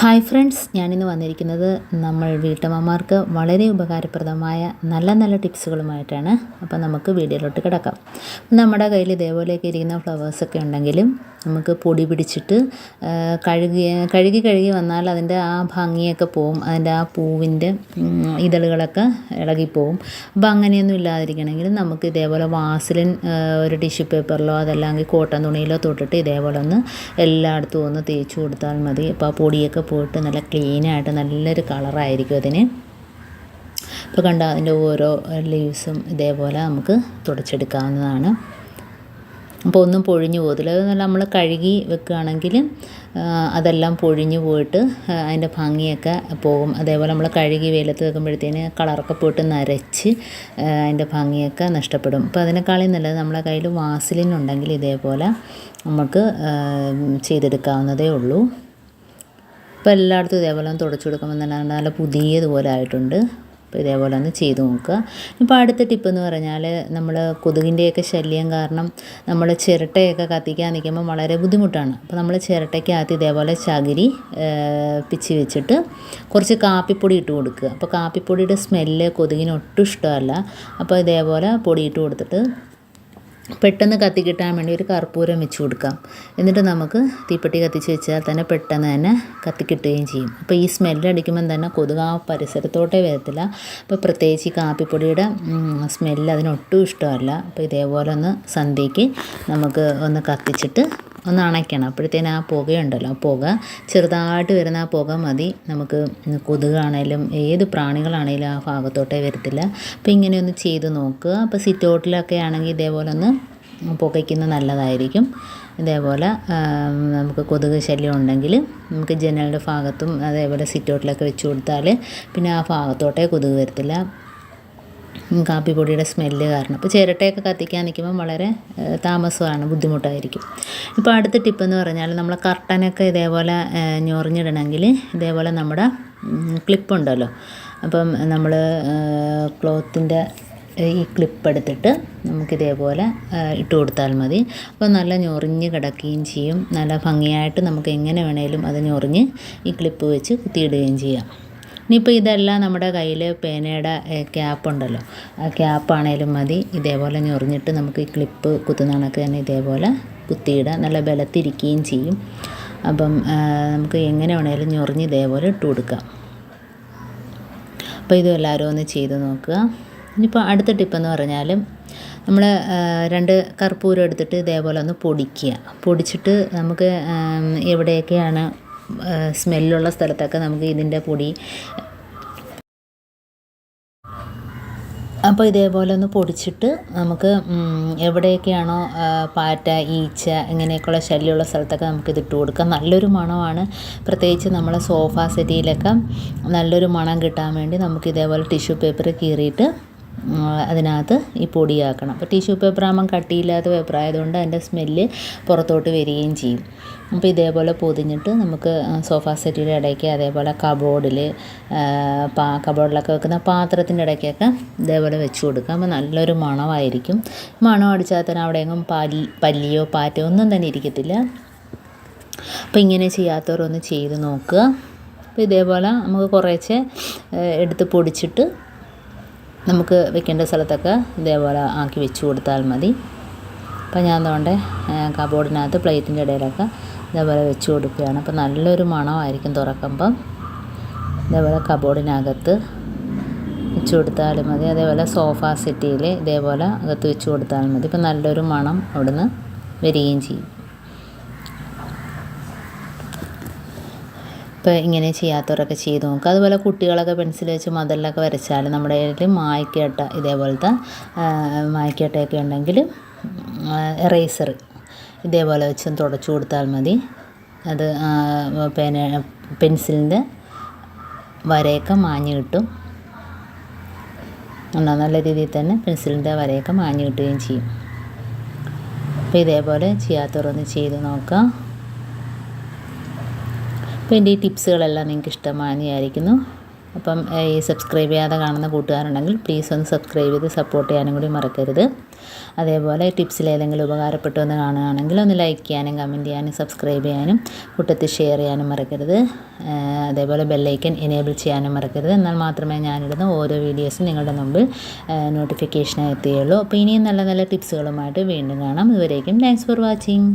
Hi friends ഞാനിന്ന് വന്നിരിക്കുന്നത് നമ്മൾ വീട്ടമ്മമാർക്ക് വളരെ ഉപകാരപ്രദമായ നല്ല നല്ല ടിപ്സുകളുമായിട്ടാണ്. അപ്പോൾ നമുക്ക് വീഡിയോയിലോട്ട് കിടക്കാം. നമ്മുടെ കയ്യിൽ ഇതേപോലെയൊക്കെ ഇരിക്കുന്ന ഫ്ലവേഴ്സൊക്കെ ഉണ്ടെങ്കിലും നമുക്ക് പൊടി പിടിച്ചിട്ട് കഴുകി കഴുകി കഴുകി വന്നാൽ അതിന്റെ ആ ഭംഗിയൊക്കെ പോവും. അതിന്റെ ആ പൂവിന്റെ ഇതളുകളൊക്കെ ഇളകിപ്പോവും. അപ്പോൾ അങ്ങനെയൊന്നും ഇല്ലാതിരിക്കണമെങ്കിൽ നമുക്ക് ഇതേപോലെ വാസിലിൻ ഒരു ടിഷ്യൂ പേപ്പറിലോ അതല്ലെങ്കിൽ കോട്ടൺ തുണിയിലോ തൊട്ടിട്ട് ഇതേപോലെ ഒന്ന് എല്ലായിടത്തും ഒന്ന് തേച്ച് കൊടുത്താൽ മതി. അപ്പോൾ ആ പൊടിയൊക്കെ പോയിട്ട് നല്ല ക്ലീനായിട്ട് നല്ലൊരു കളറായിരിക്കും അതിന്. ഇപ്പോൾ കണ്ട അതിന്റെ ഓരോ ലീവ്സും ഇതേപോലെ നമുക്ക് തുടച്ചെടുക്കാവുന്നതാണ്. അപ്പോൾ ഒന്നും പൊഴിഞ്ഞു പോകത്തില്ല അത് നമ്മൾ കഴുകി വെക്കുകയാണെങ്കിൽ അതെല്ലാം പൊഴിഞ്ഞു പോയിട്ട് അതിന്റെ ഭംഗിയൊക്കെ പോകും. അതേപോലെ നമ്മൾ കഴുകി വെയിലത്ത് വെക്കുമ്പോഴത്തേന് കളറൊക്കെ പോയിട്ട് നരച്ച് അതിന്റെ ഭംഗിയൊക്കെ നഷ്ടപ്പെടും. അപ്പോൾ അതിനേക്കാളും നല്ലത് നമ്മളെ കയ്യിൽ വാസലിൻ ഉണ്ടെങ്കിൽ ഇതേപോലെ നമുക്ക് ചെയ്തെടുക്കാവുന്നതേ ഉള്ളൂ. ഇപ്പോൾ എല്ലായിടത്തും ഇതേപോലെ ഒന്ന് തുടച്ചു കൊടുക്കുമ്പോൾ തന്നെ നല്ല പുതിയതുപോലെ ആയിട്ടുണ്ട്. അപ്പോൾ ഇതേപോലെ ഒന്ന് ചെയ്ത് നോക്കുക. ഇപ്പോൾ അടുത്ത ടിപ്പ് എന്ന് പറഞ്ഞാൽ നമ്മൾ കൊതുകിന്റെയൊക്കെ ശല്യം കാരണം നമ്മൾ ചിരട്ടയൊക്കെ കത്തിക്കാൻ നിൽക്കുമ്പോൾ വളരെ ബുദ്ധിമുട്ടാണ്. അപ്പോൾ നമ്മൾ ചിരട്ടയ്ക്കകത്ത് ഇതേപോലെ ചകിരി പിച്ചി വെച്ചിട്ട് കുറച്ച് കാപ്പിപ്പൊടി ഇട്ട് കൊടുക്കുക. അപ്പോൾ കാപ്പിപ്പൊടിയുടെ സ്മെല്ല് കൊതുകിന് ഒട്ടും ഇഷ്ടമല്ല. അപ്പോൾ ഇതേപോലെ പൊടി ഇട്ട് കൊടുത്തിട്ട് പെട്ടെന്ന് കത്തി കിട്ടാൻ വേണ്ടി ഒരു കർപ്പൂരം വെച്ച് കൊടുക്കാം. എന്നിട്ട് നമുക്ക് തീപ്പെട്ടി കത്തിച്ച് വെച്ചാൽ തന്നെ പെട്ടെന്ന് തന്നെ കത്തി കിട്ടുകയും ചെയ്യും. അപ്പോൾ ഈ സ്മെല്ലടിക്കുമ്പം തന്നെ കൊതുക് ആ പരിസരത്തോട്ടേ വരത്തില്ല. അപ്പോൾ പ്രത്യേകിച്ച് ഈ കാപ്പിപ്പൊടിയുടെ സ്മെല്ല് അതിനൊട്ടും ഇഷ്ടമല്ല. അപ്പോൾ ഇതേപോലെ ഒന്ന് സന്ധ്യയ്ക്ക് നമുക്ക് ഒന്ന് കത്തിച്ചിട്ട് ഒന്ന് അണയ്ക്കണം. അപ്പോഴത്തേന് ആ പുകയുണ്ടല്ലോ. ആ പുക ചെറുതായിട്ട് വരുന്ന ആ പുക മതി. നമുക്ക് കൊതുകാണേലും ഏത് പ്രാണികളാണേലും ആ ഭാഗത്തോട്ടേ വരത്തില്ല. അപ്പോൾ ഇങ്ങനെയൊന്ന് ചെയ്ത് നോക്കുക. അപ്പോൾ സിറ്റ് ഔട്ടിലൊക്കെ ആണെങ്കിൽ ഇതേപോലെ ഒന്ന് പുകയ്ക്കുന്നത് നല്ലതായിരിക്കും. ഇതേപോലെ നമുക്ക് കൊതുക് ശല്യം ഉണ്ടെങ്കിൽ നമുക്ക് ജനലിന്റെ ഭാഗത്തും അതേപോലെ സിറ്റ് ഔട്ടിലൊക്കെ വെച്ച് കൊടുത്താൽ പിന്നെ ആ ഭാഗത്തോട്ടേ കൊതുക് വരത്തില്ല. കാപ്പിപ്പൊടിയുടെ സ്മെല്ല് കാരണം. അപ്പോൾ ചിരട്ടയൊക്കെ കത്തിക്കാൻ നിൽക്കുമ്പോൾ വളരെ താമസമാണ് ബുദ്ധിമുട്ടായിരിക്കും. ഇപ്പോൾ അടുത്ത ടിപ്പ് എന്ന് പറഞ്ഞാൽ നമ്മൾ കർട്ടനൊക്കെ ഇതേപോലെ ഞൊറിഞ്ഞിടണമെങ്കിൽ ഇതേപോലെ നമ്മുടെ ക്ലിപ്പുണ്ടല്ലോ. അപ്പം നമ്മൾ ക്ലോത്തിന്റെ ഈ ക്ലിപ്പ് എടുത്തിട്ട് നമുക്കിതേപോലെ ഇട്ട് കൊടുത്താൽ മതി. അപ്പോൾ നല്ല ഞൊറിഞ്ഞ് കിടക്കുകയും ചെയ്യും. നല്ല ഭംഗിയായിട്ട് നമുക്ക് എങ്ങനെ വേണേലും അത് ഞൊറിഞ്ഞ് ഈ ക്ലിപ്പ് വെച്ച് കുത്തിയിടുകയും ചെയ്യാം. ഇനിയിപ്പോൾ ഇതെല്ലാം നമ്മുടെ കയ്യിൽ പേനയുടെ ക്യാപ്പ് ഉണ്ടല്ലോ. ആ ക്യാപ്പാണേലും മതി. ഇതേപോലെ ഞൊറിഞ്ഞിട്ട് നമുക്ക് ഈ ക്ലിപ്പ് കുത്തുന്ന തന്നെ ഇതേപോലെ കുത്തിയിടാം നല്ല ബലത്തിരിക്കുകയും ചെയ്യും. അപ്പം നമുക്ക് എങ്ങനെ വേണേലും ഞൊറിഞ്ഞ് ഇതേപോലെ ഇട്ട് കൊടുക്കാം. അപ്പോൾ ഇതും എല്ലാവരും ഒന്ന് ചെയ്ത് നോക്കുക. ഇനിയിപ്പോൾ അടുത്ത ടിപ്പെന്ന് പറഞ്ഞാലും നമ്മൾ രണ്ട് കർപ്പൂരം എടുത്തിട്ട് ഇതേപോലെ ഒന്ന് പൊടിക്കുക. പൊടിച്ചിട്ട് നമുക്ക് എവിടെയൊക്കെയാണ് സ്മെല്ലുള്ള സ്ഥലത്തൊക്കെ നമുക്ക് ഇതിന്റെ പൊടി. അപ്പോൾ ഇതേപോലെ ഒന്ന് പൊടിച്ചിട്ട് നമുക്ക് എവിടെയൊക്കെയാണോ പാറ്റ ഈച്ച ഇങ്ങനെയൊക്കെയുള്ള ശല്യമുള്ള സ്ഥലത്തൊക്കെ നമുക്ക് ഇതിട്ട് കൊടുക്കാം. നല്ലൊരു മണമാണ്. പ്രത്യേകിച്ച് നമ്മളെ സോഫ സെറ്റിയിലൊക്കെ നല്ലൊരു മണം കിട്ടാൻ വേണ്ടി നമുക്ക് ഇതേപോലെ ടിഷ്യൂ പേപ്പർ കീറിയിട്ട് അതിനകത്ത് ഈ പൊടിയാക്കണം. അപ്പോൾ ടിഷ്യൂ പേപ്പർ ആകുമ്പം കട്ടിയില്ലാത്ത പേപ്പറായതുകൊണ്ട് അതിന്റെ സ്മെല്ല് പുറത്തോട്ട് വരികയും ചെയ്യും. അപ്പോൾ ഇതേപോലെ പൊതിഞ്ഞിട്ട് നമുക്ക് സോഫ സെറ്റിന്റെ ഇടയ്ക്ക് അതേപോലെ കബോർഡിൽ പാ കബോർഡിലൊക്കെ വെക്കുന്ന പാത്രത്തിന്റെ ഇടയ്ക്കൊക്കെ ഇതേപോലെ വെച്ച് കൊടുക്കാം അപ്പോൾ നല്ലൊരു മണമായിരിക്കും. മണം അടിച്ചാൽ തന്നെ അവിടെയെങ്ങും പല്ലി പല്ലിയോ പാറ്റയോ ഒന്നും തന്നെ ഇരിക്കത്തില്ല. അപ്പോൾ ഇങ്ങനെ ചെയ്യാത്തവരൊന്ന് ചെയ്ത് നോക്കുക. അപ്പോൾ ഇതേപോലെ നമുക്ക് കുറേശ്ശെ എടുത്ത് പൊടിച്ചിട്ട് നമുക്ക് വെക്കേണ്ട സ്ഥലത്തൊക്കെ ഇതേപോലെ ആക്കി വെച്ച് കൊടുത്താൽ മതി. അപ്പോൾ ഞാൻ അതുകൊണ്ട് കബോർഡിനകത്ത് പ്ലേറ്റിന്റെ ഇടയിലൊക്കെ ഇതേപോലെ വെച്ച് കൊടുക്കുകയാണ്. അപ്പോൾ നല്ലൊരു മണമായിരിക്കും തുറക്കുമ്പം. ഇതേപോലെ കബോർഡിനകത്ത് വെച്ച് കൊടുത്താലും മതി. അതേപോലെ സോഫ സെറ്റിയിൽ ഇതേപോലെ അകത്ത് വെച്ച് കൊടുത്താലും മതി. ഇപ്പം നല്ലൊരു മണം അവിടുന്ന് വരികയും ചെയ്യും. ഇപ്പോൾ ഇങ്ങനെ ചെയ്യാത്തവരൊക്കെ ചെയ്ത് നോക്കുക അതുപോലെ കുട്ടികളൊക്കെ പെൻസിൽ വെച്ച് മതിലൊക്കെ വരച്ചാൽ നമ്മുടെ കയ്യിൽ മായ്ക്കേട്ട ഇതേപോലത്തെ മായ്ക്കേട്ടയൊക്കെ ഉണ്ടെങ്കിൽ എറേസർ ഇതേപോലെ വെച്ച് തുടച്ചു കൊടുത്താൽ മതി. അത് പേന പെൻസിലിന്റെ വരയൊക്കെ മാഞ്ഞ് കിട്ടും. എന്നാൽ നല്ല രീതിയിൽ തന്നെ പെൻസിലിന്റെ വരയൊക്കെ മാഞ്ഞ് കിട്ടുകയും ചെയ്യും. അപ്പോൾ ഇതേപോലെ ചെയ്യാത്തവരൊന്ന് ചെയ്ത് നോക്കാം. അപ്പോൾ എന്റെ ഈ ടിപ്സുകളെല്ലാം നിങ്ങൾക്ക് ഇഷ്ടമാണെന്ന് വിചാരിക്കുന്നു അപ്പം ഈ സബ്സ്ക്രൈബ് ചെയ്യാതെ കാണുന്ന കൂട്ടുകാരുണ്ടെങ്കിൽ പ്ലീസ് ഒന്ന് സബ്സ്ക്രൈബ് ചെയ്ത് സപ്പോർട്ട് ചെയ്യാനും കൂടി മറക്കരുത്. അതേപോലെ ടിപ്സിൽ ഏതെങ്കിലും ഉപകാരപ്പെട്ടു എന്ന് കാണുകയാണെങ്കിൽ ഒന്ന് ലൈക്ക് ചെയ്യാനും കമന്റ് ചെയ്യാനും സബ്സ്ക്രൈബ് ചെയ്യാനും കൂട്ടത്തിൽ ഷെയർ ചെയ്യാനും മറക്കരുത്. അതേപോലെ ബെല്ലൈക്കൻ എനേബിൾ ചെയ്യാനും മറക്കരുത്. എന്നാൽ മാത്രമേ ഞാനിടുന്ന ഓരോ വീഡിയോസും നിങ്ങളുടെ മുമ്പിൽ നോട്ടിഫിക്കേഷനായി എത്തുകയുള്ളൂ അപ്പോൾ ഇനിയും നല്ല നല്ല ടിപ്സുകളുമായിട്ട് വീണ്ടും കാണാം. ഇതുവരേക്കും താങ്ക്സ് ഫോർ വാച്ചിങ്